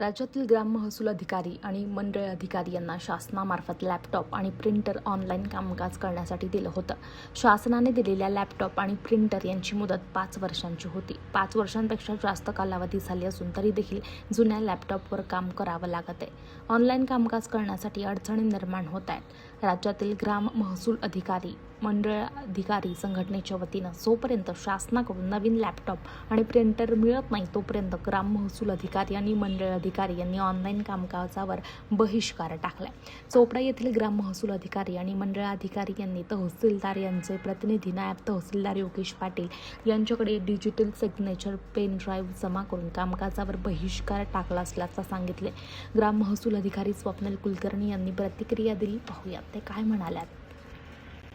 राज्यातील ग्राम महसूल अधिकारी आणि मंडळ अधिकारी यांना शासनामार्फत लॅपटॉप आणि प्रिंटर ऑनलाईन कामकाज करण्यासाठी दिलं होतं. शासनाने दिलेल्या लॅपटॉप आणि प्रिंटर यांची मुदत पाच वर्षांची होती. पाच वर्षांपेक्षा जास्त कालावधी झाली असून तरी देखील जुन्या लॅपटॉपवर काम करावं लागत आहे. ऑनलाईन कामकाज करण्यासाठी अडचणी निर्माण होत आहेत. राज्यातील ग्राम महसूल अधिकारी मंडळ अधिकारी संघटनेच्या वतीनं जोपर्यंत शासनाकडून नवीन लॅपटॉप आणि प्रिंटर मिळत नाही तोपर्यंत ग्राम महसूल अधिकारी आणि मंडळ अधिकारी यांनी ऑनलाईन कामकाजावर बहिष्कार टाकलाय. चोपडा येथील ग्राम महसूल अधिकारी आणि मंडळ अधिकारी यांनी तहसीलदार यांचे प्रतिनिधी नायब तहसीलदार योगेश पाटील यांच्याकडे डिजिटल सिग्नेचर पेन ड्राईव्ह जमा करून कामकाजावर बहिष्कार टाकला असल्याचं सांगितले ग्राम महसूल अधिकारी स्वप्नल कुलकर्णी यांनी प्रतिक्रिया दिली. पाहूयात ते काय म्हणाल्यात.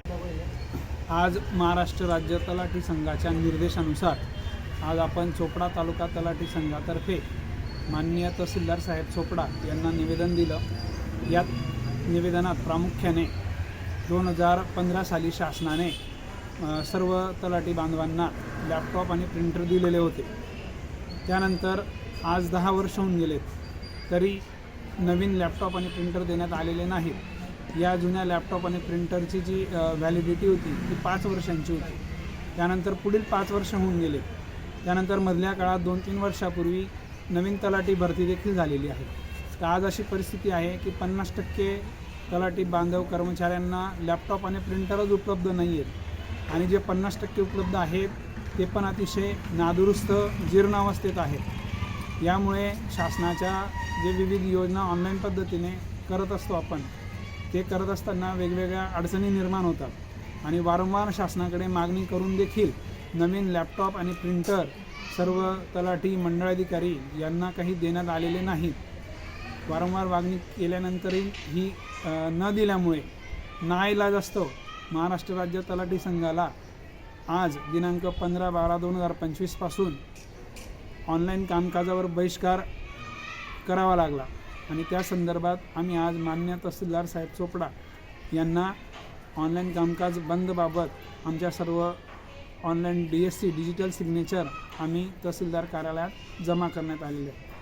आज महाराष्ट्र राज्य तलाठी संघाच्या निर्देशानुसार आज आपण चोपडा तालुका तलाठी संघातर्फे माननीय तहसीलदार साहेब चोपडा यांना निवेदन दिलं. यात निवेदनात प्रामुख्याने दोन हजार पंधरा साली शासनाने सर्व तलाठी बांधवांना लॅपटॉप आणि प्रिंटर दिलेले होते. त्यानंतर आज दहा वर्ष होऊन गेलेत तरी नवीन लॅपटॉप आणि प्रिंटर देण्यात आलेले नाहीत. या जुन्या लॅपटॉप आणि प्रिंटरची जी व्हॅलिडिटी होती ती पाच वर्षांची होती. त्यानंतर पुढील पाच वर्ष होऊन गेले. त्यानंतर मधल्या काळात दोन तीन वर्षापूर्वी नवीन तलाठी भरती देखील झालेली आहे. तर आज अशी परिस्थिती आहे की पन्नास टक्के तलाठी बांधव कर्मचाऱ्यांना लॅपटॉप आणि प्रिंटरच उपलब्ध नाही आहेत आणि जे पन्नास टक्के उपलब्ध आहेत ते पण अतिशय नादुरुस्त जीर्णावस्थेत आहेत. यामुळे शासनाच्या जे विविध योजना ऑनलाईन पद्धतीने करत असतो आपण ते करत असताना वेगवेगळ्या अडचणी निर्माण होतात. आणि वारंवार शासनाकडे मागणी करून देखील नवीन लॅपटॉप आणि प्रिंटर सर्व तलाठी मंडळाधिकारी यांना काही देण्यात आलेले नाहीत. वारंवार मागणी केल्यानंतरही ही न दिल्यामुळे नाईलाज असतो. महाराष्ट्र राज्य तलाठी संघाला आज दिनांक पंधरा बारा दोन हजार पंचवीसपासून ऑनलाईन कामकाजावर बहिष्कार करावा लागला. आणि त्या संदर्भात आम्ही आज मान्य तहसीलदार साहेब चोपडा यांना ऑनलाईन कामकाज बंदबाबत आमच्या सर्व online D S C digital signature आम्ही तहसीलदार कार्यालयात जमा करण्यात आलेले आहे